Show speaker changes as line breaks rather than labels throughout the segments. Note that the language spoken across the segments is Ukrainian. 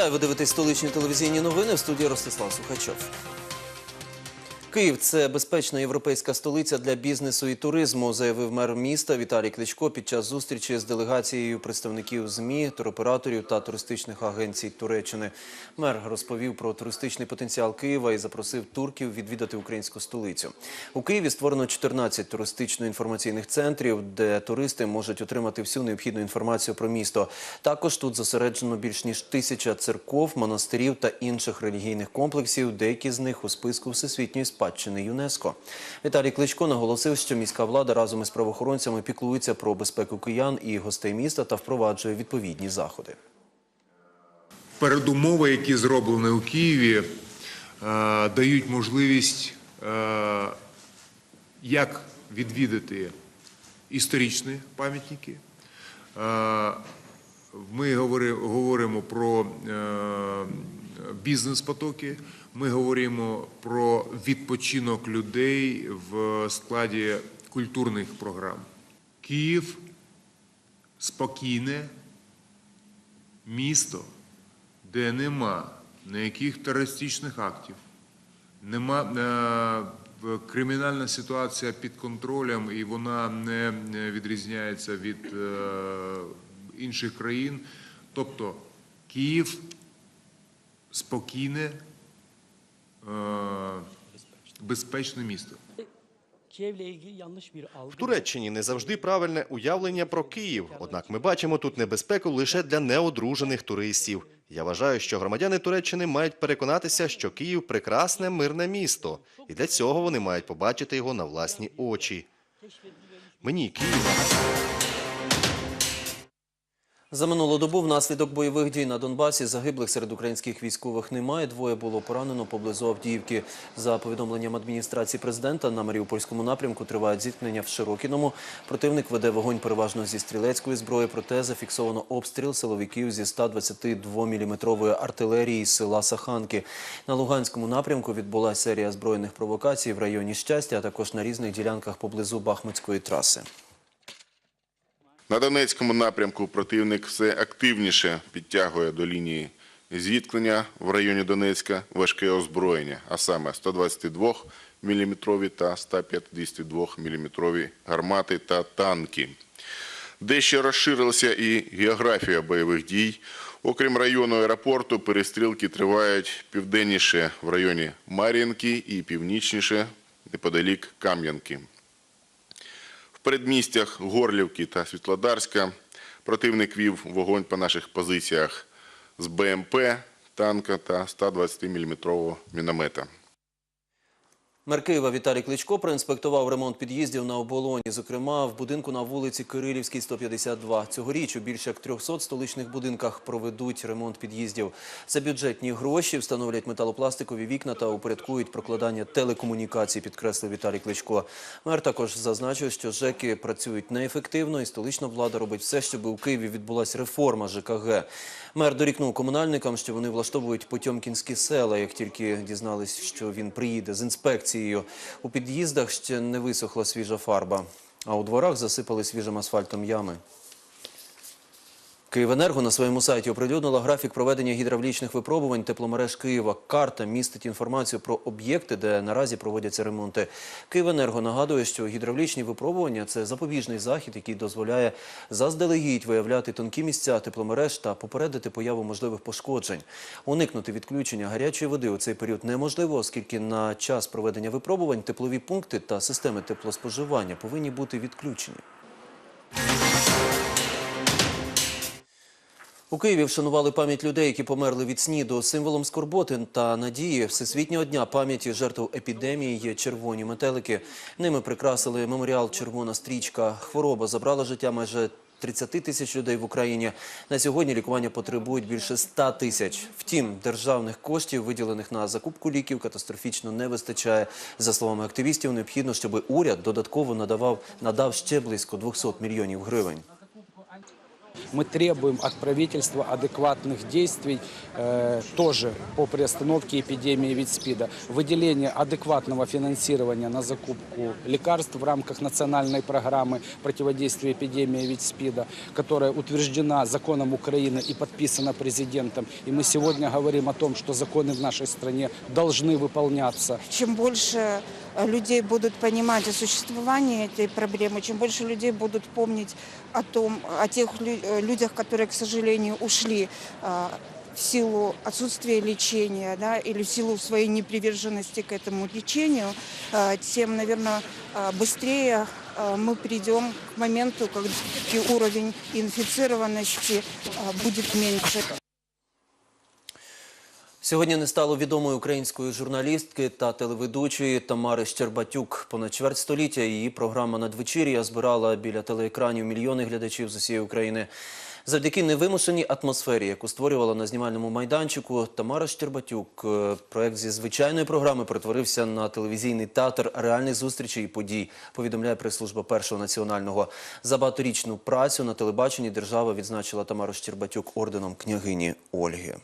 Вітаю, ви дивитесь столичні телевізійні новини в студії Ростислав Сухачов. Київ це безпечна європейська столиця для бізнесу і туризму, заявив мер міста Віталій Кличко під час зустрічі з делегацією представників ЗМІ, туроператорів та туристичних агенцій Туреччини. Мер розповів про туристичний потенціал Києва і запросив турків відвідати українську столицю. У Києві створено 14 туристично-інформаційних центрів, де туристи можуть отримати всю необхідну інформацію про місто. Також тут зосереджено більш ніж тисяча церков, монастирів та інших релігійних комплексів. Деякі з них у списку всесвітньої спадщини ЮНЕСКО. Віталій Кличко наголосив, що міська влада разом із правоохоронцями піклується про безпеку киян і гостей міста та впроваджує відповідні заходи.
передумови, які зроблені у Києві, е, дають можливість е, як відвідати історичні пам'ятники. Е, Ми говоримо про бізнес-потоки, ми говоримо про відпочинок людей в складі культурних програм. Київ спокійне місто, де нема ніяких терористичних актів, нема е, кримінальна ситуація під контролем і вона не відрізняється від е, інших країн. Тобто Київ спокійне, е, безпечне місто.
В Туреччині не завжди правильне уявлення про Київ. Однак ми бачимо тут небезпеку лише для неодружених туристів. Я вважаю, що громадяни Туреччини мають переконатися, що Київ прекрасне мирне місто, і для цього вони мають побачити його на власні очі. Мені Київ
За минулу добу внаслідок бойових дій на Донбасі загиблих серед українських військових немає. Двоє було поранено поблизу Авдіївки. За повідомленням адміністрації президента на Маріупольському напрямку тривають зіткнення в Широкіному. Противник веде вогонь переважно зі стрілецької зброї, проте зафіксовано обстріл силовиків зі 122-мм артилерії села Саханки. На Луганському напрямку відбулася серія збройних провокацій в районі Щастя, а також на різних ділянках поблизу Бахмутської траси.
На Донецькому напрямку противник все активніше підтягує до лінії зіткнення в районі Донецька важке озброєння, а саме 122 мм та 152 мм гармати та танки. Дещо розширилася і географія бойових дій. Окрім району аеропорту, перестрілки тривають південніше в районі Мар'їнки і північніше неподалік Кам'янки. Передмістях Горлівки та Світлодарська противник вів вогонь по наших позиціях з БМП, танка та 120-мм міномета.
Мер Києва Віталій Кличко проінспектував ремонт під'їздів на оболоні, зокрема в будинку на вулиці Кирилівській, 152. Цьогоріч у більше як 300 столичних будинках проведуть ремонт під'їздів. За бюджетні гроші встановлять металопластикові вікна та упорядкують прокладання телекомунікацій, підкреслив Віталій Кличко. Мер також зазначив, що ЖЕКи працюють неефективно і столична влада робить все, щоб у Києві відбулася реформа ЖКГ. Мер дорікнув комунальникам, що вони влаштовують потьомкінські села, як тільки дізнались, що він приїде з інспекцією. У під'їздах ще не висохла свіжа фарба, а у дворах засипали свіжим асфальтом ями. Київенерго на своєму сайті оприлюднила графік проведення гідравлічних випробувань тепломереж Києва. Карта містить інформацію про об'єкти, де наразі проводяться ремонти. Київенерго нагадує, що гідравлічні випробування це запобіжний захід, який дозволяє заздалегідь виявляти тонкі місця тепломереж та попередити появу можливих пошкоджень. Уникнути відключення гарячої води у цей період неможливо, оскільки на час проведення випробувань теплові пункти та системи теплоспоживання повинні бути відключені. У Києві вшанували пам'ять людей, які померли від СНІДу. Символом скорботи та надії Всесвітнього дня пам'яті жертв епідемії є червоні метелики. Ними прикрасили меморіал Червона стрічка. Хвороба забрала життя майже 30 тисяч людей в Україні. На сьогодні лікування потребують більше 100 тисяч. Втім, державних коштів, виділених на закупку ліків, катастрофічно не вистачає. За словами активістів, необхідно, щоб уряд додатково надавав надав ще близько 200 мільйонів гривень.
Мы требуем от правительства адекватных действий э, тоже по приостановке эпидемии ВИЧ-СПИДа. Выделение адекватного финансирования на закупку лекарств в рамках национальной программы противодействия эпидемии ВИЧ-СПИДа, которая утверждена законом Украины и подписана президентом. И мы сегодня говорим о том, что законы в нашей стране должны выполняться.
чем больше э, людей будут понимать о существовании этой проблемы, чем больше людей будут помнить о том, о тех лю- э, людях, которые, к сожалению, ушли э, в силу отсутствия лечения, да, или в силу своей неприверженности к этому лечению, э, тем, наверное, э, быстрее э, мы придем к моменту, когда уровень инфицированности э, будет меньше.
Сьогодні не стало відомої української журналістки та телеведучої Тамари Щербатюк. Понад чверть століття її програма «Надвечір'я» збирала біля телеекранів мільйони глядачів з усієї України. Завдяки невимушеній атмосфері, яку створювала на знімальному майданчику, Тамара Щербатюк, е, проект зі звичайної програми перетворився на телевізійний театр реальних зустрічей і подій, повідомляє прес-служба Першого національного. За багаторічну працю на телебаченні держава відзначила Тамару Щербатюк орденом княгині Ольги.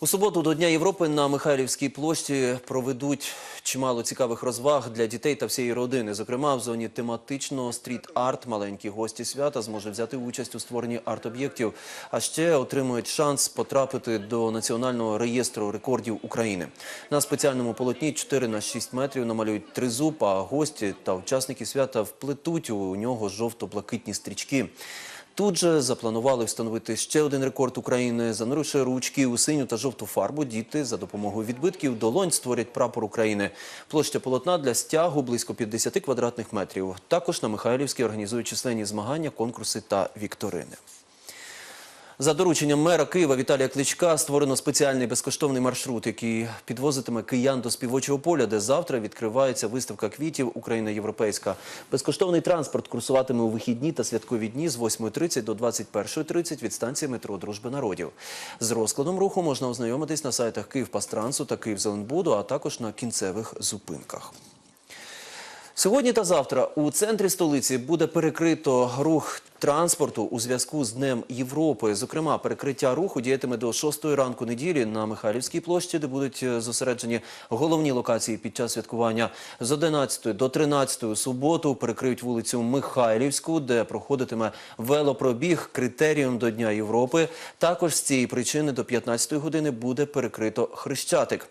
У суботу до Дня Європи на Михайлівській площі проведуть чимало цікавих розваг для дітей та всієї родини. Зокрема, в зоні тематичного стріт-арт маленькі гості свята зможуть взяти участь у створенні арт-об'єктів, а ще отримують шанс потрапити до національного реєстру рекордів України. На спеціальному полотні 4 на 6 метрів намалюють тризуб, а гості та учасники свята вплетуть у нього жовто-блакитні стрічки. Тут же запланували встановити ще один рекорд України. Зануривши ручки у синю та жовту фарбу, діти за допомогою відбитків долонь створять прапор України. Площа полотна для стягу близько 50 квадратних метрів. Також на Михайлівській організують численні змагання, конкурси та вікторини. За дорученням мера Києва Віталія Кличка створено спеціальний безкоштовний маршрут, який підвозитиме киян до співочого поля, де завтра відкривається виставка квітів Україна Європейська. Безкоштовний транспорт курсуватиме у вихідні та святкові дні з 8.30 до 21.30 від станції метро Дружби народів. З розкладом руху можна ознайомитись на сайтах Київпастрансу та Київзеленбуду, а також на кінцевих зупинках. Сьогодні та завтра у центрі столиці буде перекрито рух транспорту у зв'язку з Днем Європи. Зокрема, перекриття руху діятиме до 6 ранку неділі на Михайлівській площі, де будуть е, зосереджені головні локації під час святкування. З 11 до 13 у суботу перекриють вулицю Михайлівську, де проходитиме велопробіг критерієм до Дня Європи. Також з цієї причини до 15 години буде перекрито Хрещатик.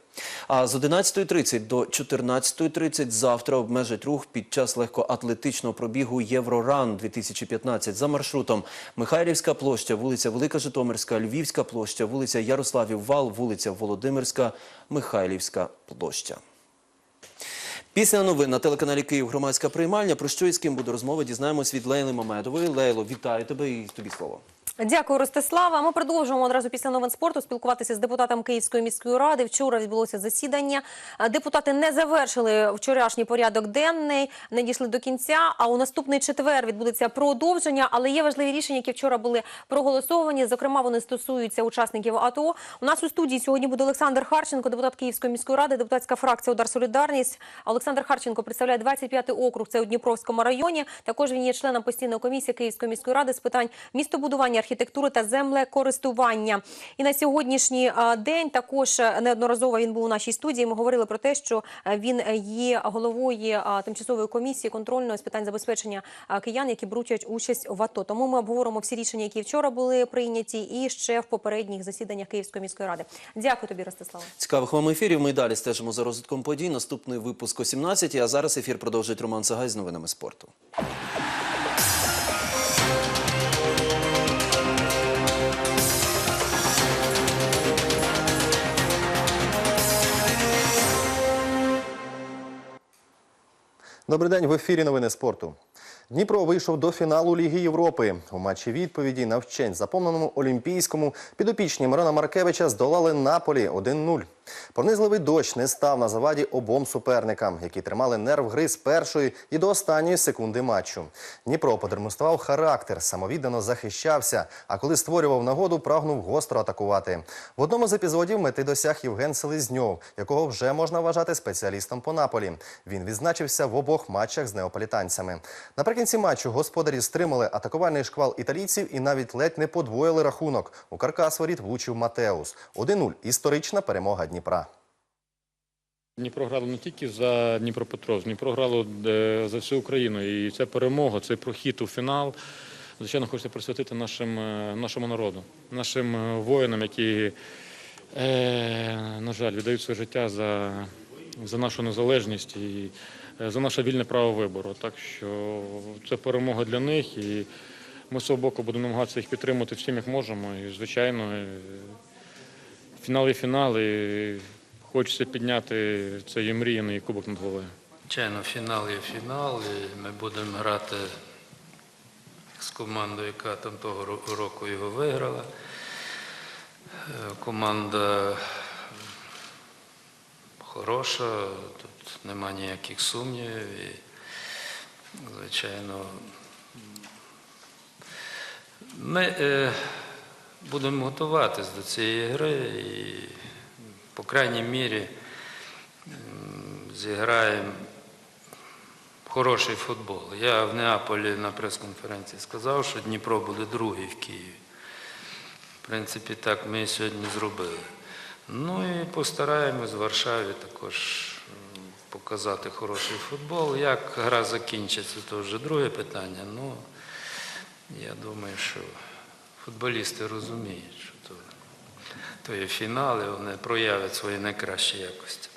А з 11.30 до 14.30 завтра обмежать рух під час легкоатлетичного пробігу Євроран 2015 за маршрутом Михайлівська площа, вулиця Велика Житомирська, Львівська площа, вулиця Ярославів Вал, вулиця Володимирська, Михайлівська площа. Після новин на телеканалі Київ громадська приймальня. Про що і з ким буде розмова, дізнаємось від Лейли Мамедової. Лейло, вітаю тебе і тобі слово.
Дякую, Ростислава. Ми продовжуємо одразу після новин спорту спілкуватися з депутатом Київської міської ради. Вчора відбулося засідання. Депутати не завершили вчорашній порядок денний, не дійшли до кінця. А у наступний четвер відбудеться продовження. Але є важливі рішення, які вчора були проголосовані. Зокрема, вони стосуються учасників АТО. У нас у студії сьогодні буде Олександр Харченко, депутат Київської міської ради, депутатська фракція Удар Солідарність. Олександр Харченко представляє 25-й округ. Це у Дніпровському районі. Також він є членом постійної комісії Київської міської ради з питань містобудування, архітектури та землекористування. І на сьогоднішній день також е, неодноразово він був у нашій студії. Ми говорили про те, що е, він є головою тимчасової комісії контрольної з питань забезпечення киян, які беруть участь в АТО. Тому ми обговоримо всі рішення, які вчора були прийняті, і ще в попередніх засіданнях Київської міської ради. Дякую тобі, Ростислава.
Цікавих вам ефірів. Ми далі стежимо за розвитком подій. Наступний випуск о 17 А зараз ефір продовжить Роман Сагай з новинами спорту.
Добрий день в ефірі новини спорту. Дніпро вийшов до фіналу Ліги Європи. У матчі відповіді на вчень заповненому Олімпійському підопічні Мирона Маркевича здолали Наполі 1-0. Пронизливий дощ не став на заваді обом суперникам, які тримали нерв гри з першої і до останньої секунди матчу. Дніпро продемонстрував характер, самовіддано захищався, а коли створював нагоду, прагнув гостро атакувати. В одному з епізодів мети досяг Євген Селезньов, якого вже можна вважати спеціалістом по Наполі. Він відзначився в обох матчах з неаполітанцями. Наприкінці матчу господарі стримали атакувальний шквал італійців і навіть ледь не подвоїли рахунок. У каркас воріт влучив Матеус. 1-0 – історична перемога Дніпра.
Дніпро грало не тільки за Дніпропетровськ, Дніпро грало е, за всю Україну. І це перемога, це прохід у фінал. Звичайно, хочеться присвятити нашим, е, нашому народу, нашим е, воїнам, які, на жаль, віддають своє життя за, за нашу незалежність за наше вільне право вибору. Так що це перемога для них. І ми з свого боку будемо намагатися їх підтримати всім, як можемо. І, звичайно, е, фінал і фінал. І хочеться підняти цей мріяний кубок над головою.
Звичайно, фінал є фінал, і ми будемо грати з командою, яка там того року його виграла. Е, Команда хороша, тут нема ніяких сумнівів. І, звичайно, ми е, будемо готуватись до цієї гри і, по крайній мірі, зіграємо хороший футбол. Я в Неаполі на прес-конференції сказав, що Дніпро буде другий в Києві. В принципі, так ми сьогодні зробили. Ну і постараємось в Варшаві також показати хороший футбол. Як гра закінчиться, то вже друге питання. Ну, я думаю, що футболісти розуміють, що то, то є фінал, і вони проявлять свої найкращі якості.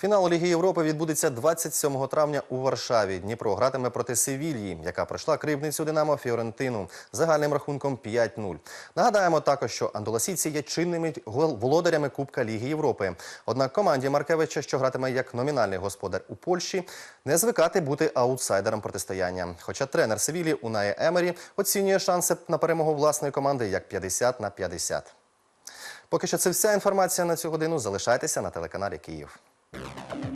Фінал Ліги Європи відбудеться 27 травня у Варшаві. Дніпро гратиме проти Севільї, яка пройшла кривницю Динамо Фіорентину загальним рахунком 5-0. Нагадаємо також, що андоласійці є чинними володарями Кубка Ліги Європи. Однак команді Маркевича, що гратиме як номінальний господар у Польщі, не звикати бути аутсайдером протистояння. Хоча тренер Севілі Унає Емері оцінює шанси на перемогу власної команди як 50 на 50. Поки що це вся інформація на цю годину. Залишайтеся на телеканалі Київ. Thank you